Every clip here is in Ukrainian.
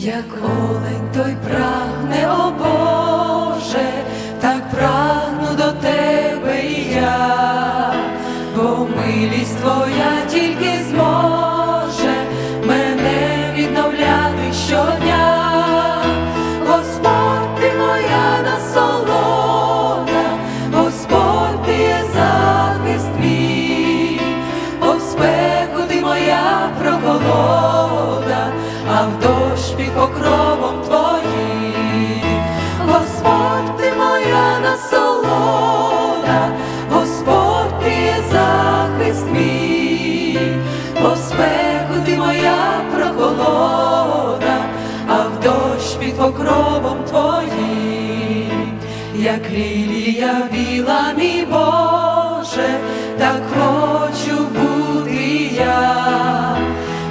як олень той прагне, о дощ під покровом твоїм, як лілія біла, мій Боже, так хочу бути я,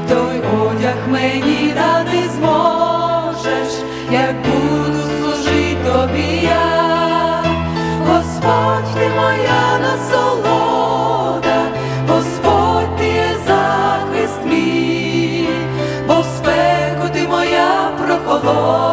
той одяг мені дати зможеш, як буду служити тобі я, Господь ти моя насолода, прохолода,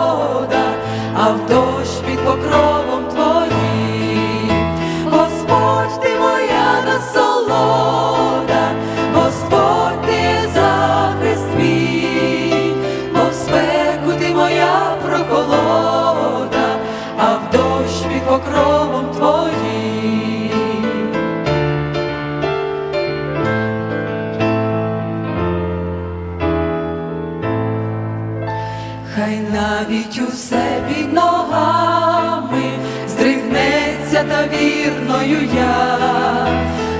Хай навіть усе під ногами здригнеться та вірною я,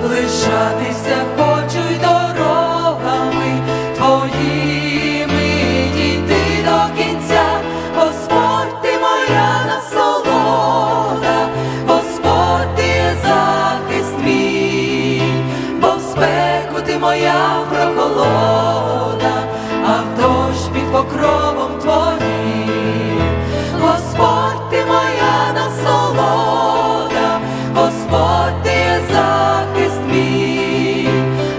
лишатися хочу й дорогами твоїми дійти до кінця, Господь ти моя насолода, Господь ти захист мій, бо в спеку ти моя прохолода, покровом твоїм. Господь ти моя насолода, Господь ти є захист мій,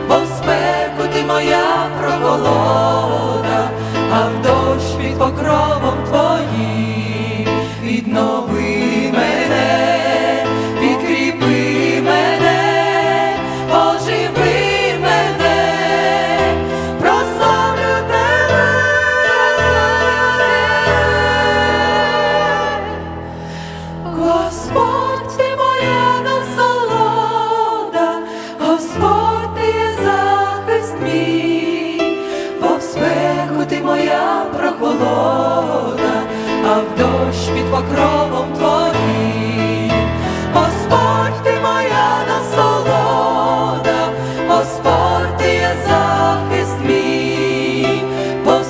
бо в спеку ти моя прохолода, Господь ти захист мій, по спеку ти моя прохолода, а в дощ під покровом твоїм, Господь ти моя насолода, Господь ти захист мій, по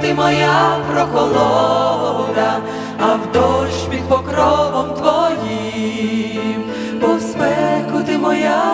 ти моя прохолода, а в дощ під покровом твоїм, по спеку ти моя.